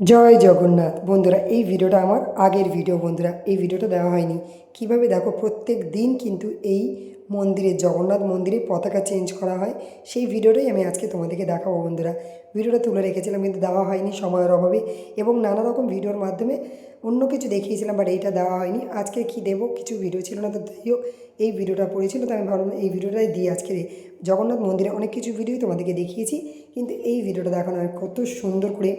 জয় জগন্নাথ। বন্ধুরা, এই ভিডিওটা আমার আগের ভিডিও বন্ধুরা, এই ভিডিওটা দেওয়া হয়নি। কীভাবে দেখো, প্রত্যেক দিন কিন্তু এই মন্দিরে, জগন্নাথ মন্দিরে পতাকা চেঞ্জ করা হয়। সেই ভিডিওটাই আমি আজকে তোমাদেরকে দেখাবো বন্ধুরা। ভিডিওটা তুলে রেখেছিলাম কিন্তু দেওয়া হয়নি সময়ের অভাবে এবং নানা রকম ভিডিওর মাধ্যমে অন্য কিছু দেখিয়েছিলাম বাট এইটা দেওয়া হয়নি। আজকে কি দেবো? কিছু ভিডিও ছিল না তো যাই হোক, এই ভিডিওটা পড়েছিল তো আমি ভাবলাম এই ভিডিওটাই দিই আজকে। জগন্নাথ মন্দিরে অনেক কিছু ভিডিওই তোমাদেরকে দেখিয়েছি কিন্তু এই ভিডিওটা দেখানো হয় কত সুন্দর করে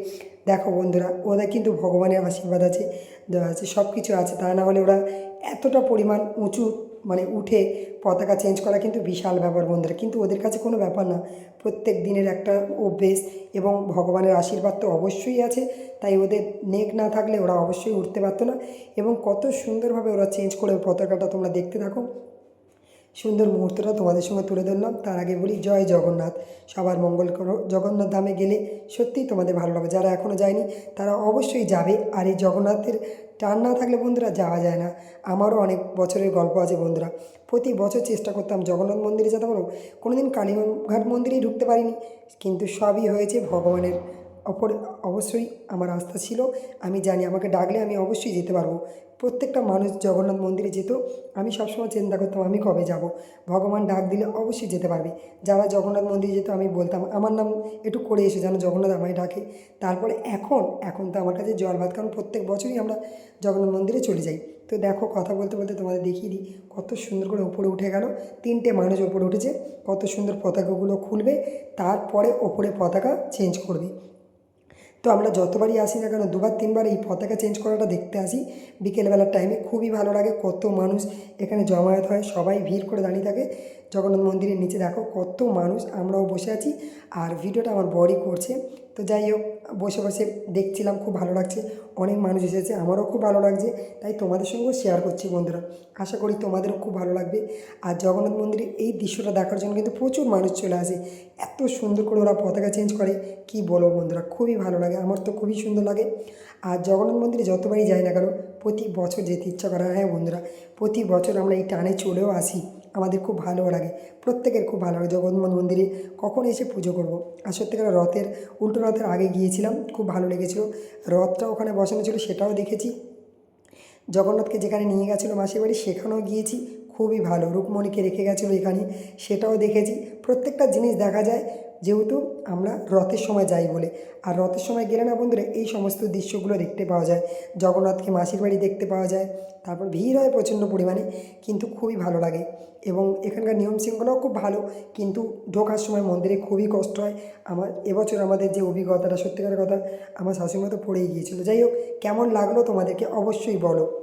দেখো বন্ধুরা। ওদের কিন্তু ভগবানের আশীর্বাদ আছে দেওয়া আছে সব কিছু আছে। তা না হলে ওরা এতটা পরিমাণ উঁচু মানে উঠে পতাকা চেঞ্জ করা কিন্তু বিশাল ব্যাপার বন্ধুরা। কিন্তু ওদের কাছে কোনো ব্যাপার না। প্রত্যেক দিনের একটা অভ্যেস এবং ভগবানের আশীর্বাদ তো অবশ্যই আছে। তাই ওদের নেক না থাকলে ওরা অবশ্যই উঠতে পারতো না। এবং কত সুন্দরভাবে ওরা চেঞ্জ করে পতাকাটা তোমরা দেখতে থাকো। সুন্দর মুহূর্তটা তোমাদের সঙ্গে তুলে ধরলাম। তার আগে বলি, জয় জগন্নাথ। সবার মঙ্গল করো। জগন্নাথ ধামে গেলে সত্যিই তোমাদের ভালো লাগবে। যারা এখনও যায়নি, তারা অবশ্যই যাবে। আর এই জগন্নাথের টান না থাকলে বন্ধুরা যাওয়া যায় না। আমারও অনেক বছরের গল্প আছে বন্ধুরা। প্রতি বছর চেষ্টা করতাম জগন্নাথ মন্দিরে যেতে পারো। কোনো দিন কালীঘাট মন্দিরেই ঢুকতে পারিনি। কিন্তু সবই হয়েছে ভগবানের অপর, অবশ্যই আমার আস্থা ছিল। আমি জানি আমাকে ডাকলে আমি অবশ্যই যেতে পারব। প্রত্যেকটা মানুষ জগন্নাথ মন্দিরে যেত, আমি সবসময় চিন্তা করতাম, আমি কবে যাব? ভগবান ডাক দিলে অবশ্যই যেতে পারবে। যারা জগন্নাথ মন্দিরে যেত, আমি বলতাম, আমার নাম একটু করে এসে যেন জগন্নাথ আমায় ডাকে। তারপরে এখন এখন তো আমার কাছে জল ভাত, কারণ প্রত্যেক বছরই আমরা জগন্নাথ মন্দিরে চলে যাই। তো দেখো, কথা বলতে বলতে তোমাদের দেখিয়ে দিই, কত সুন্দর করে ওপরে উঠে গেল। তিনটে মানুষ ওপরে উঠেছে, কত সুন্দর পতাকাগুলো খুলবে, তারপরে ওপরে পতাকা চেঞ্জ করবে। তো আমরা যতবারই আসি না কেন, দুবার, তিনবার এই পতাকা চেঞ্জ করাটা দেখতে আসি। বিকেলবেলার টাইমে খুবই ভালো লাগে, কত মানুষ এখানে জমায়েত হয়, সবাই ভিড় করে দাঁড়িয়ে থাকে। জগন্নাথ মন্দিরের নিচে দেখো কত মানুষ, আমরাও বসে আছি আর ভিডিওটা আমার বড়ই করছে। তো যাই হোক, বসে বসে দেখছিলাম, খুব ভালো লাগছে। অনেক মানুষ এসেছে, আমারও খুব ভালো লাগছে। তাই তোমাদের সঙ্গেও শেয়ার করছি বন্ধুরা। আশা করি তোমাদেরও খুব ভালো লাগবে। আর জগন্নাথ মন্দিরের এই দৃশ্যটা দেখার জন্য কিন্তু প্রচুর মানুষ চলে আসে। এত সুন্দর করে ওরা পতাকা চেঞ্জ করে, কি বলো বন্ধুরা, খুবই ভালো লাগে। আমার তো খুবই সুন্দর লাগে। আর জগন্নাথ মন্দিরে যতবারই যাই না কেন, প্রতি বছর যেতে ইচ্ছা করা হ্যাঁ বন্ধুরা, প্রতি বছর আমরা এই টানে চলেও আসি। আমাদের খুব ভালো লাগে, প্রত্যেকের খুব ভালো লাগে জগন্নাথ মন্দিরে। কখন এসে পুজো করব? আর সত্যিকার রথের, উল্টো রথের আগে গিয়েছিলাম, খুব ভালো লেগেছিলো। রথটা ওখানে বসানো ছিল, সেটাও দেখেছি। জগন্নাথকে যেখানে নিয়ে গেছিল মাসির বাড়ি, সেখানেও গিয়েছি। খুবই ভালো রূপমণিকে রেখে গেছিল এখানে, সেটাও দেখেছি। প্রত্যেকটা জিনিস দেখা যায় যেহেতু আমরা রথের সময় যাই বলে। আর রথের সময় গেলে না বন্ধুরা, এই সমস্ত দৃশ্যগুলো দেখতে পাওয়া যায়। জগন্নাথকে মাসির বাড়ি দেখতে পাওয়া যায়। তারপর ভিড় হয় প্রচণ্ড পরিমাণে, কিন্তু খুবই ভালো লাগে। এবং এখানকার নিয়ম শৃঙ্খলাও খুব ভালো, কিন্তু ঢোকার সময় মন্দিরে খুবই কষ্ট হয়। আমার, এবছর আমাদের যে অভিজ্ঞতাটা, সত্যিকারের কথা, আমার শাশুড়ি মতো পড়েই গিয়েছিল। যাই হোক, কেমন লাগল তোমাদেরকে অবশ্যই বলো।